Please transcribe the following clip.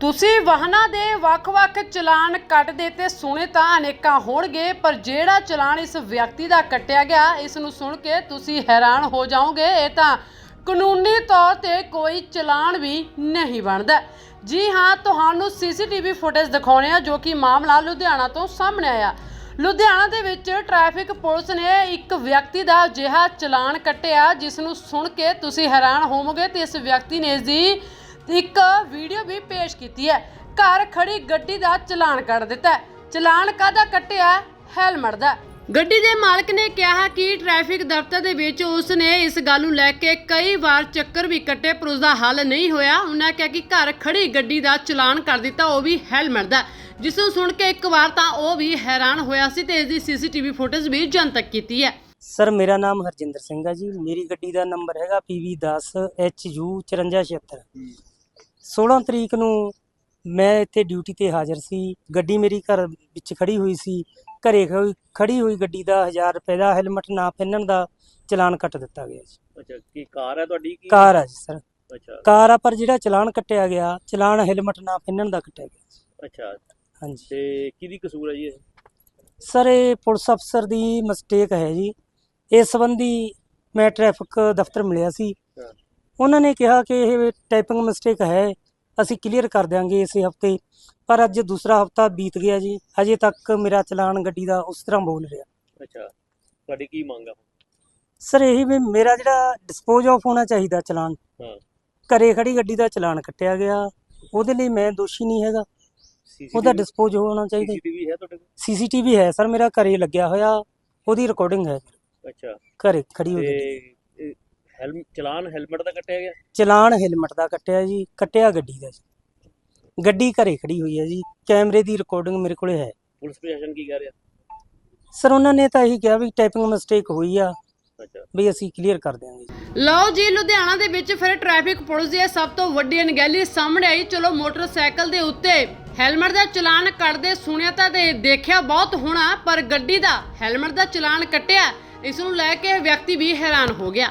ਤੁਸੀਂ ਵਾਹਨਾਂ ਦੇ ਵੱਖ-ਵੱਖ ਚਲਾਨ ਕੱਟਦੇ ਤੇ ਸੁਣੇ ਤਾਂ ਅਨੇਕਾਂ ਹੋਣਗੇ, ਪਰ ਜਿਹੜਾ ਚਲਾਨ ਇਸ ਵਿਅਕਤੀ ਦਾ ਕੱਟਿਆ ਗਿਆ, ਇਸ ਨੂੰ ਸੁਣ ਕੇ ਤੁਸੀਂ ਹੈਰਾਨ ਹੋ ਜਾਓਗੇ। ਇਹ ਤਾਂ ਕਾਨੂੰਨੀ ਤੌਰ ਤੇ ਕੋਈ ਚਲਾਨ ਵੀ ਨਹੀਂ ਬਣਦਾ। ਜੀ ਹਾਂ, ਤੁਹਾਨੂੰ ਸੀਸੀਟੀਵੀ ਫੁਟੇਜ ਦਿਖਾਉਣੇ ਆ, ਜੋ ਕਿ ਮਾਮਲਾ ਲੁਧਿਆਣਾ ਤੋਂ ਸਾਹਮਣੇ ਆਇਆ। ਲੁਧਿਆਣਾ ਦੇ ਵਿੱਚ ਟ੍ਰੈਫਿਕ ਪੁਲਿਸ ਨੇ ਇੱਕ ਵਿਅਕਤੀ ਦਾ ਅਜਿਹਾ ਚਲਾਨ ਕੱਟਿਆ, ਜਿਸ ਨੂੰ ਸੁਣ ਕੇ ਤੁਸੀਂ ਹੈਰਾਨ ਹੋਵੋਗੇ ਤੇ ਇਸ ਵਿਅਕਤੀ ਨੇ ਇਸ ਦੀ ਇੱਕ ਵੀਡੀਓ ਵੀ ਪੇਸ਼ ਕੀਤੀ ਹੈ। ਘਰ ਖੜੀ ਗੱਡੀ ਦਾ ਚਲਾਨ ਕੱਟ ਦਿੱਤਾ ਹੈ। ਚਲਾਨ ਕਾਹਦਾ ਕੱਟਿਆ? ਹੈਲਮਟ ਦਾ। ਗੱਡੀ ਦੇ ਮਾਲਕ ਨੇ ਕਿਹਾ ਕਿ ਟ੍ਰੈਫਿਕ ਦਫ਼ਤਰ ਦੇ ਵਿੱਚ ਉਸ ਨੇ ਇਸ ਗੱਲ ਨੂੰ ਲੈ ਕੇ ਕਈ ਵਾਰ ਚੱਕਰ ਵੀ ਕੱਟੇ, ਪਰ ਉਸ ਦਾ ਹੱਲ ਨਹੀਂ ਹੋਇਆ। ਉਹਨਾਂ ਕਿਹਾ ਕਿ ਘਰ ਖੜੀ ਗੱਡੀ ਦਾ ਚਲਾਨ ਕਰ ਦਿੱਤਾ, ਉਹ ਵੀ ਹੈਲਮਟ ਦਾ। ਜਿਸ ਨੂੰ ਸੁਣ ਕੇ ਇੱਕ ਵਾਰ ਤਾਂ ਉਹ ਵੀ ਹੈਰਾਨ ਹੋਇਆ ਸੀ ਤੇ ਇਸ ਦੀ ਸੀਸੀਟੀਵੀ ਫੁਟੇਜ ਵੀ ਜਨਤਕ ਕੀਤੀ ਹੈ। ਸਰ, ਮੇਰਾ ਨਾਮ ਹਰਜਿੰਦਰ ਸਿੰਘ ਹੈ ਜੀ। ਮੇਰੀ ਗੱਡੀ ਦਾ ਨੰਬਰ ਹੈਗਾ PV10HU 5476 16 ਤਰੀਕ ਨੂੰ ਮੈਂ ਇੱਥੇ ਡਿਊਟੀ ਤੇ ਹਾਜ਼ਰ ਸੀ। ਗੱਡੀ ਮੇਰੀ ਘਰ ਵਿੱਚ ਖੜੀ ਹੋਈ ਸੀ। ਘਰੇ ਖੜੀ- ਹੋਈ ਗੱਡੀ ਦਾ 1000 ਰੁਪਏ ਦਾ ਹੈਲਮਟ ਨਾ ਪਹਿਨਣ ਦਾ ਚਲਾਨ ਕੱਟ ਦਿੱਤਾ ਗਿਆ ਜੀ। ਅੱਛਾ ਕੀ ਕਾਰ ਹੈ ਤੁਹਾਡੀ ਕੀ? ਕਾਰ ਆ ਜੀ ਸਰ। ਅੱਛਾ। ਕਾਰ ਆ ਪਰ ਜਿਹੜਾ ਚਲਾਨ ਕੱਟਿਆ ਗਿਆ ਚਲਾਨ ਹੈਲਮਟ ਨਾ ਪਹਿਨਣ ਦਾ ਕੱਟਿਆ ਗਿਆ ਜੀ। ਅੱਛਾ। ਹਾਂਜੀ। ਤੇ ਕਿਹਦੀ ਕਸੂਰ ਹੈ ਜੀ ਇਹ? ਸਰ ਇਹ ਪੁਲਿਸ ਅਫਸਰ ਦੀ ਮਿਸਟੇਕ ਹੈ ਜੀ। ਇਸ ਸੰਬੰਧੀ ਮੈਂ ਟ੍ਰੈਫਿਕ ਦਫ਼ਤਰ ਮਿਲਿਆ ਸੀ। ਹਾਂ। ਉਹਨਾਂ ਨੇ ਕਿਹਾ ਕਿ ਇਹ ਟਾਈਪਿੰਗ ਮਿਸਟੇਕ ਹੈ ਅਸੀਂ ਕਲੀਅਰ ਕਰ ਦਿਆਂਗੇ ਇਸੇ ਹਫ਼ਤੇ। ਪਰ ਅੱਜ ਦੂਸਰਾ ਹਫਤਾ ਬੀਤ ਗਿਆ ਜੀ ਅਜੇ ਤੱਕ ਮੇਰਾ ਚਲਾਨ ਗੱਡੀ ਦਾ ਉਸ ਤਰ੍ਹਾਂ ਬੋਲ ਰਿਹਾ। ਅੱਛਾ ਤੁਹਾਡੀ ਕੀ ਮੰਗ ਆ ਸਰ ਇਹ ਵੀ ਮੇਰਾ ਜਿਹੜਾ ਡਿਸਪੋਜ਼ ਆਫ ਹੋਣਾ ਚਾਹੀਦਾ ਚਲਾਨ ਹਾਂ। ਘਰੇ ਖੜੀ ਗੱਡੀ ਦਾ ਚਲਾਨ ਕੱਟਿਆ ਗਿਆ ਉਹਦੇ ਲਈ ਮੈਂ ਦੋਸ਼ੀ ਨਹੀਂ ਹੈਗਾ। ਉਹਦਾ ਡਿਸਪੋਜ਼ ਹੋਣਾ ਚਾਹੀਦਾ। ਸੀਸੀਟੀਵੀ ਹੈ ਤੁਹਾਡੇ ਕੋਲ? ਸੀਸੀਟੀਵੀ ਹੈ ਸਰ ਮੇਰਾ ਘਰੇ ਲੱਗਿਆ ਹੋਇਆ ਉਹਦੀ ਰਿਕਾਰਡਿੰਗ ਹੈ। ਅੱਛਾ। ਘਰੇ ਖੜੀ ਹੋਈ ਹੈਲਮ ਚਲਾਨ ਹੈਲਮਟ ਦਾ ਕੱਟਿਆ ਗਿਆ? ਚਲਾਨ ਹੈਲਮਟ ਦਾ ਕੱਟਿਆ ਜੀ ਕੱਟਿਆ ਗੱਡੀ ਦਾ ਜੀ। ਗੱਡੀ ਘਰੇ ਖੜੀ ਹੋਈ ਹੈ ਜੀ ਕੈਮਰੇ ਦੀ ਰਿਕਾਰਡਿੰਗ ਮੇਰੇ ਕੋਲੇ ਹੈ। ਪੁਲਿਸ ਪ੍ਰਸ਼ਾਸਨ ਕੀ ਕਹਿ ਰਿਹਾ? ਸਰ ਉਹਨਾਂ ਨੇ ਤਾਂ ਇਹੀ ਕਿਹਾ ਵੀ ਟਾਈਪਿੰਗ ਮਿਸਟੇਕ ਹੋਈ ਆ। ਅੱਛਾ। ਵੀ ਅਸੀਂ ਕਲੀਅਰ ਕਰ ਦਿਆਂਗੇ। ਲਓ ਜੀ ਲੁਧਿਆਣਾ ਦੇ ਵਿੱਚ ਫਿਰ ਟ੍ਰੈਫਿਕ ਪੁਲਿਸ ਦੀ ਸਭ ਤੋਂ ਵੱਡੀ ਅਣਗਹਿਲੀ ਸਾਹਮਣੇ ਆਈ। ਚਲੋ ਮੋਟਰਸਾਈਕਲ ਦੇ ਉੱਤੇ ਹੈਲਮਟ ਦਾ ਚਲਾਨ ਕੱਟਦੇ ਸੁਣਿਆ ਤਾਂ ਤੇ ਦੇਖਿਆ ਬਹੁਤ ਹੋਣਾ ਪਰ ਗੱਡੀ ਦਾ ਹੈਲਮਟ ਦਾ ਚਲਾਨ ਕੱਟਿਆ। ਇਸ ਨੂੰ ਲੈ ਕੇ ਵਿਅਕਤੀ ਵੀ ਹੈਰਾਨ ਹੋ ਗਿਆ।